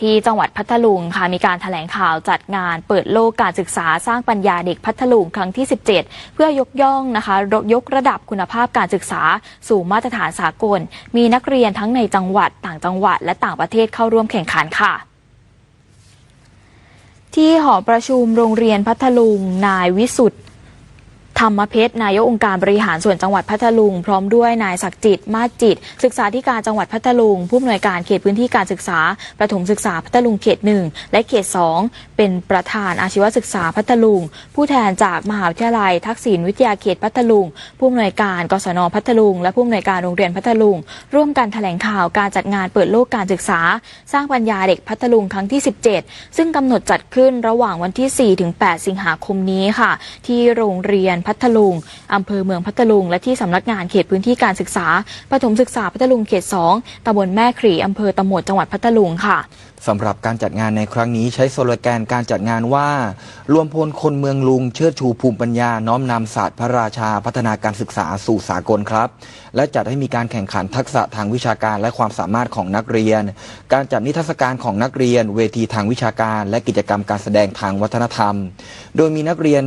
ที่จังหวัดพัทลุงค่ะมีการถแถลงข่าวจัดงานเปิดโลกการศึกษาสร้างปัญญาเด็กพัทลุงครั้งที่ 17 เพื่อยกย่องนะคะยกระดับคุณภาพการศึกษาสู่มาตรฐานสากล มีนักเรียนทั้งในจังหวัดต่างจังหวัด และต่างประเทศเข้าร่วมแข่งขันค่ะที่หอประชุมโรงเรียนพัทลุง นายวิสุทธ์ ธรรมเพชรนายกองค์การบริหารส่วนจังหวัดพัทลุง พร้อมด้วยนายศักดิ์จิตมาศจิต ศึกษาธิการจังหวัดพัทลุง ผู้อำนวยการเขตพื้นที่การศึกษา ประถมศึกษาพัทลุงเขตหนึ่งและเขตสองเป็นประธานอาชีวศึกษาพัทลุง ผู้แทนจากมหาวิทยาลัย ทักษิณวิทยาเขตพัทลุง ผู้อำนวยการกศนพัทลุง และผู้อำนวยการโรงเรียนพัทลุง ร่วมกันแถลงข่าวการจัดงานเปิดโลกการศึกษา สร้างปัญญาเด็กพัทลุงครั้งที่ 17 ซึ่งกำหนดจัดขึ้นระหว่างวันที่4ถึง8สิงหาคมนี้ค่ะ ที่โรงเรียนพัทลุงอำเภอเมืองพัทลุง และที่สำนักงานเขตพื้นที่การศึกษาประถมศึกษาพัทลุงเขต 2ตำบลแม่ขรีอำเภอตะหมดจังหวัดพัทลุงค่ะสำหรับการจัดงานในครั้งนี้ใช้โซโลแกนการจัดงานว่า รวมพลคนเมืองลุงเชิดชูภูมิปัญญา น้อมนำศาสตร์พระราชาพัฒนาการศึกษาสู่สากลครับ และจัดให้มีการแข่งขันทักษะทางวิชาการและความสามารถของนักเรียน การจัดนิทรรศการของนักเรียน เวทีทางวิชาการ และกิจกรรมการแสดงทางวัฒนธรรม โดยมีนักเรียน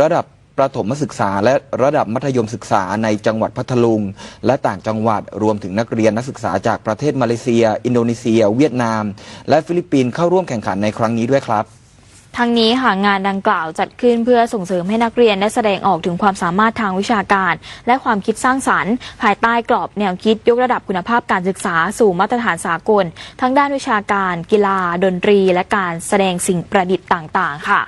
ระดับ ประถมศึกษาและระดับมัธยมศึกษาในจังหวัดพัทลุง และต่างจังหวัดรวมถึงนักเรียนนักศึกษาจากประเทศมาเลเซีย อินโดนีเซีย เวียดนาม และฟิลิปปินส์เข้าร่วมแข่งขันในครั้งนี้ด้วยครับทั้งนี้ค่ะงานดังกล่าวจัดขึ้นเพื่อส่งเสริมให้นักเรียนได้แสดงออกถึงความสามารถทางวิชาการ และความคิดสร้างสรรค์ ภายใต้กรอบแนวคิดยกระดับคุณภาพการศึกษาสู่มาตรฐานสากล ทั้งด้านวิชาการ กีฬา ดนตรี และการแสดงสิ่งประดิษฐ์ต่าง ๆ ค่ะ